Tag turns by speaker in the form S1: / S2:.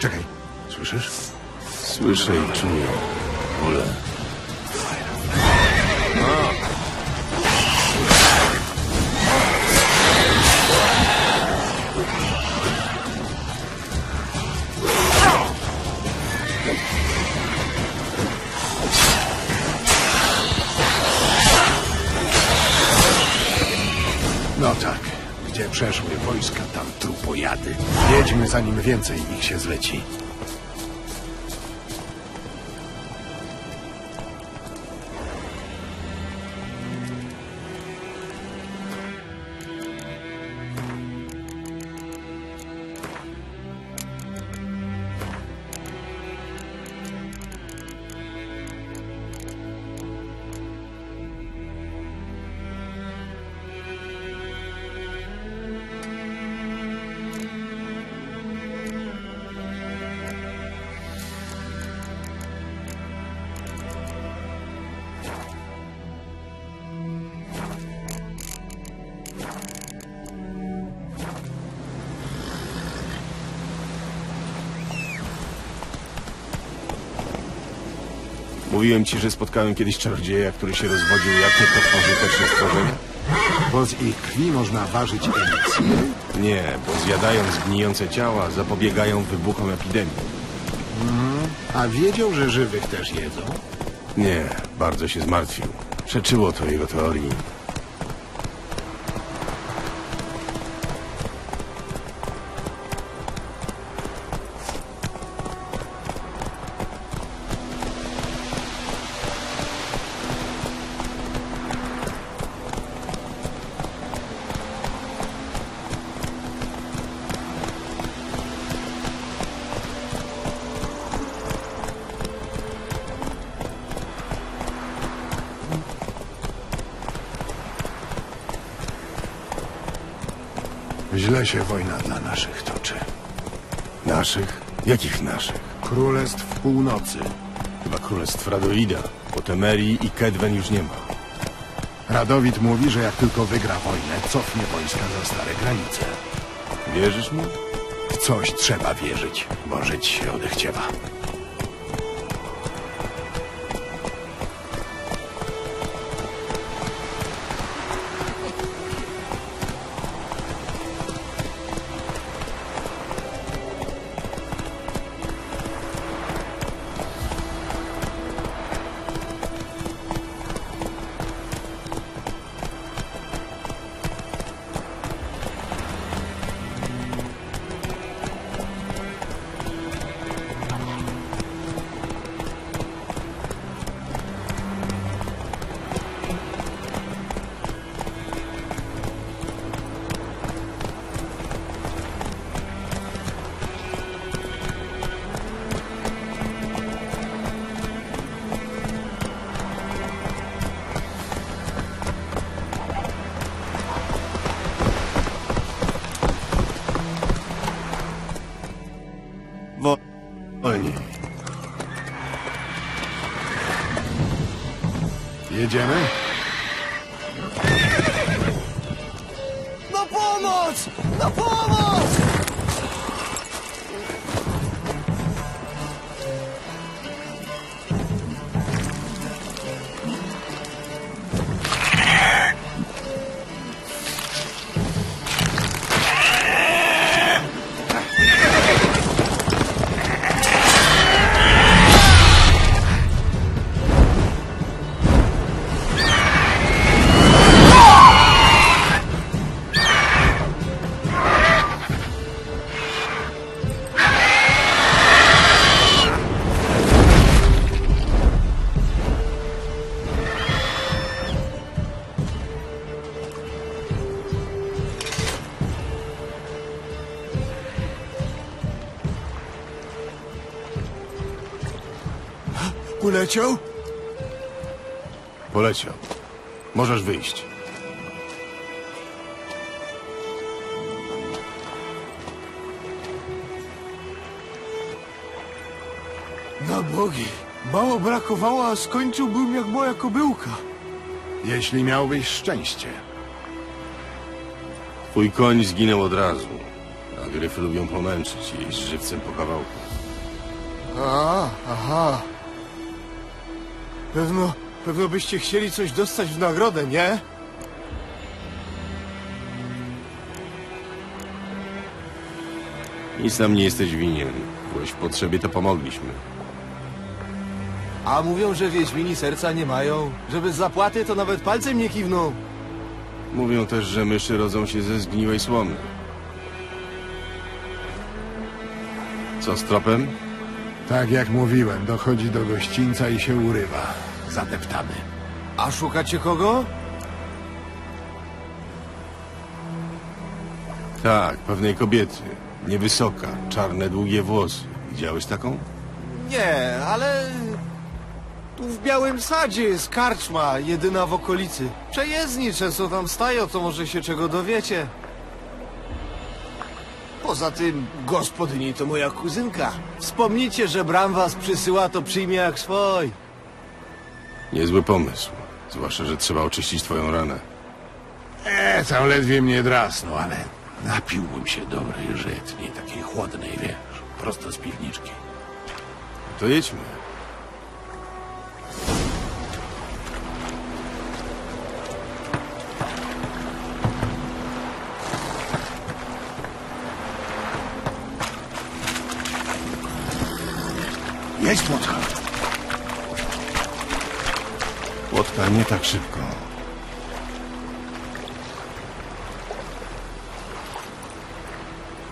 S1: Czekaj, słyszysz?
S2: Słyszę i czuję. Wolę.
S1: No tak. Przeszły wojska, tam trupojady. Jedźmy, zanim więcej ich się zleci.
S2: Mówiłem ci, że spotkałem kiedyś czarodzieja, który się rozwodził jak niepożyteczne stworzenie?
S1: Bo z ich krwi można ważyć eliksir.
S2: Nie, bo zjadając gnijące ciała zapobiegają wybuchom epidemii.
S1: A wiedział, że żywych też jedzą?
S2: Nie, bardzo się zmartwił. Przeczyło to jego teorii.
S1: Źle się wojna dla naszych toczy.
S2: Naszych? Jakich naszych?
S1: Królestw północy.
S2: Chyba królestw Radoida, bo Temerii i Kedwen już nie ma.
S1: Radowid mówi, że jak tylko wygra wojnę, cofnie wojska za stare granice.
S2: Wierzysz mi?
S1: W coś trzeba wierzyć, bo żyć się odechciewa. Jedziemy?
S3: Na pomoc! Na pomoc!
S1: Uleciał?
S2: Poleciał. Możesz wyjść.
S3: Na bogi! Mało brakowało, a skończyłbym jak moja kobyłka.
S1: Jeśli miałbyś szczęście.
S2: Twój koń zginął od razu, a gryfy lubią pomęczyć i jeść żywcem po kawałku.
S3: A, aha. Pewno, pewno byście chcieli coś dostać w nagrodę, nie?
S2: Nic nam nie jesteś winien. Byłeś w potrzebie, to pomogliśmy.
S3: A mówią, że Wiedźmini serca nie mają. Że bez zapłaty to nawet palcem nie kiwną.
S2: Mówią też, że myszy rodzą się ze zgniłej słomy. Co z tropem?
S1: Tak jak mówiłem, dochodzi do gościńca i się urywa. Zadeptany.
S3: A szukacie kogo?
S2: Tak, pewnej kobiety. Niewysoka, czarne, długie włosy. Widziałeś taką?
S3: Nie, ale... Tu w Białym Sadzie jest karczma, jedyna w okolicy. Przejezdni często tam stają, to może się czego dowiecie. Poza tym, gospodyni to moja kuzynka. Wspomnijcie, że Bram was przysyła, to przyjmie jak swój.
S2: Niezły pomysł. Zwłaszcza, że trzeba oczyścić twoją ranę.
S1: E, tam ledwie mnie drasnął, ale napiłbym się dobrej żytniej, takiej chłodnej, wiesz, prosto z piwniczki.
S2: To jedźmy.
S1: Jedź, Płotka.
S2: Łotka, nie tak szybko.